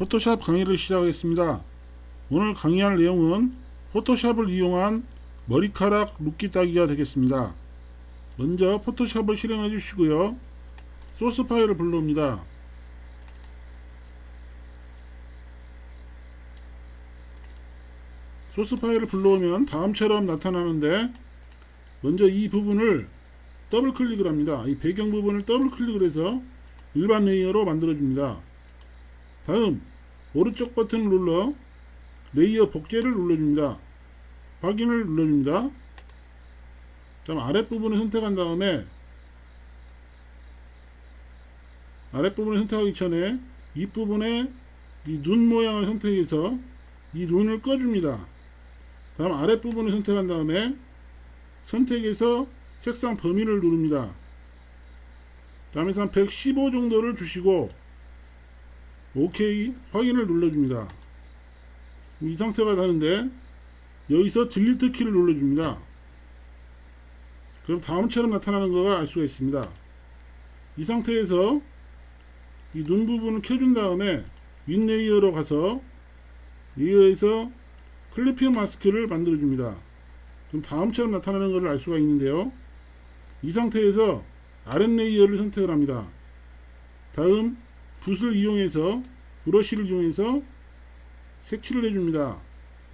포토샵 강의를 시작하겠습니다. 오늘 강의할 내용은 포토샵을 이용한 머리카락 룩기 따기가 되겠습니다. 먼저 포토샵을 실행해 주시고요. 소스 파일을 불러옵니다. 소스 파일을 불러오면 다음처럼 나타나는데 먼저 이 부분을 더블 클릭을 합니다. 이 배경 부분을 더블 클릭을 해서 일반 레이어로 만들어 줍니다. 다음 오른쪽 버튼을 눌러 레이어 복제를 눌러줍니다. 확인을 눌러줍니다. 다음 아랫부분을 선택한 다음에 아랫부분을 선택하기 전에 윗부분에 이 눈 모양을 선택해서 이 눈을 꺼줍니다. 다음 아랫부분을 선택한 다음에 선택해서 색상 범위를 누릅니다. 다음에서 한115 정도를 주시고 OK 확인을 눌러줍니다. 이 상태가 되는데 여기서 딜리트 키를 눌러줍니다. 그럼 다음처럼 나타나는 거가 알 수가 있습니다. 이 상태에서 이 눈 부분을 켜준 다음에 윗 레이어로 가서 레이어에서 클리핑 마스크를 만들어 줍니다. 그럼 다음처럼 나타나는 것을 알 수가 있는데요. 이 상태에서 아랫 레이어를 선택을 합니다. 다음 붓을 이용해서 브러쉬를 이용해서 색칠을 해줍니다.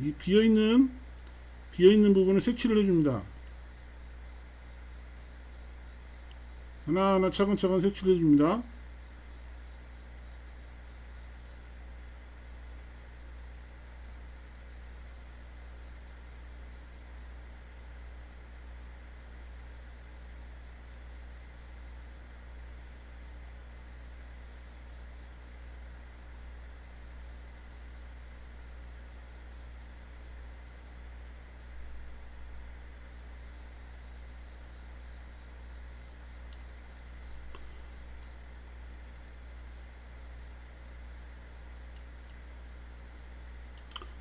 이 비어있는 비어있는 부분을 색칠을 해줍니다. 하나하나 차근차근 색칠을 해줍니다.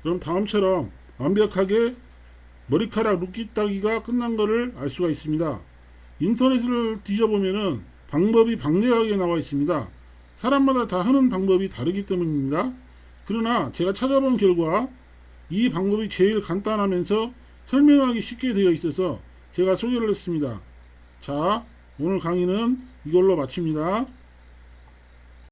그럼 다음처럼 완벽하게 머리카락 룩기 따기가 끝난 것을 알 수가 있습니다. 인터넷을 뒤져보면은 방법이 방대하게 나와 있습니다. 사람마다 다 하는 방법이 다르기 때문입니다. 그러나 제가 찾아본 결과 이 방법이 제일 간단하면서 설명하기 쉽게 되어 있어서 제가 소개를 했습니다. 자, 오늘 강의는 이걸로 마칩니다.